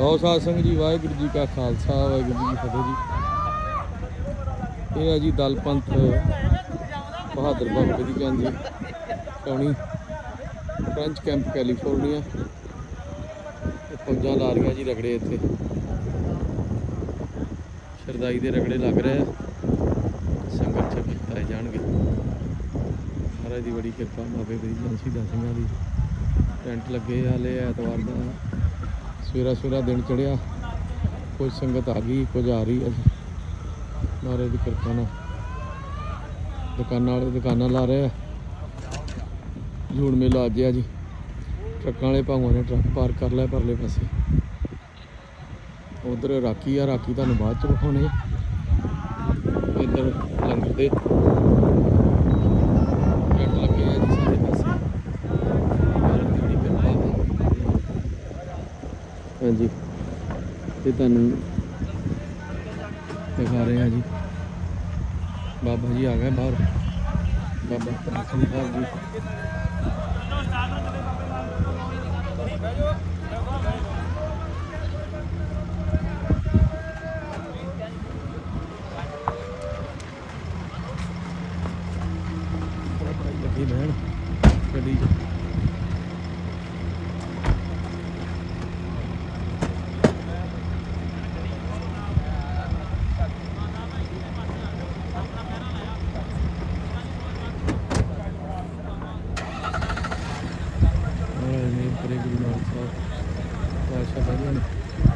ਲਓ ਸਾਧ ਸੰਗਤ ਜੀ, ਵਾਹਿਗੁਰੂ ਜੀ ਕਾ ਖਾਲਸਾ, ਵਾਹਿਗੁਰੂ ਜੀ ਕੀ ਫਤਿਹ ਜੀ। ਇਹ ਹੈ ਜੀ ਦਲ ਪੰਥ ਬਹਾਦਰ ਬਾਬੇ ਦੀ ਜਾਂਦੀ ਟੌਣੀ ਫ੍ਰੈਂਚ ਕੈਂਪ ਕੈਲੀਫੋਰਨੀਆ। ਇਹ ਫੌਜਾਂ ਲਾ ਰਹੀਆਂ ਜੀ ਰਗੜੇ ਇੱਥੇ। ਸ਼ਰਦਾਈ ਦੇ ਰਗੜੇ ਲੱਗ ਰਹੇ ਆ। ਸੰਗਤ ਚ ਪਾਏ ਜਾਣਗੇ। ਮਹਾਰਾਜ ਦੀ ਬੜੀ ਕਿਰਪਾ, ਬਾਬੇ ਬੜੀ ਜਾਂਸੀ ਦਾ ਸਿੰਘਾਂ ਦੀ। ਟੈਂਟ ਲੱਗੇ ਆ ਐਤਵਾਰ ਦਾ। ਸਵੇਰਾ ਸਵੇਰਾ ਦਿਨ ਚੜਿਆ। ਕੁਝ ਸੰਗਤ ਆ ਗਈ, ਕੁਝ ਆ ਰਹੀ ਹੈ। ਮਹਾਰਾਜ ਦੀ ਕਿਰਪਾ ਨਾਲ। ਦੁਕਾਨਾਂ ਵਾਲੇ ਦੁਕਾਨਾਂ ਲਾ ਰਹੇ ਆ। ਜੂੜ ਮੇਲਾ ਅੱਜ ਆ ਜੀ। ਟਰੱਕਾਂ ਵਾਲੇ ਭਾਵਾਂ ਨੇ ਟਰੱਕ ਪਾਰਕ ਕਰ ਲਿਆ ਪਰਲੇ ਪਾਸੇ। ਉਧਰ ਰਾਕੀ ਆ ਰਾਕੀ ਤੁਹਾਨੂੰ ਬਾਅਦ ਚ ਵਿਖਾਉਣੇ ਇੱਧਰ ਲੰਗਰ ਦੇ ਟੈਂਟ ਲੱਗੇ ਆ ਜੀ ਸਾਰੇ ਪਾਸੇ ਮਹਾਰਾਜ ਦੀ ਬੜੀ ਕਿਰਪਾ ਹੈ ਹਾਂਜੀ। ਤੇ ਤੁਹਾਨੂੰ ਦਿਖਾ ਰਹੇ ਆ ਜੀ। ਬਾਬਾ ਜੀ ਆ ਗਏ ਬਾਹਰ। ਬਾਬਾ ਪ੍ਰਾਚੀਨ ਸਾਹਿਬ ਜੀ। ਲੱਗੀ ਲੈਣ ਗੱਡੀ 'ਚ। Rồi sau.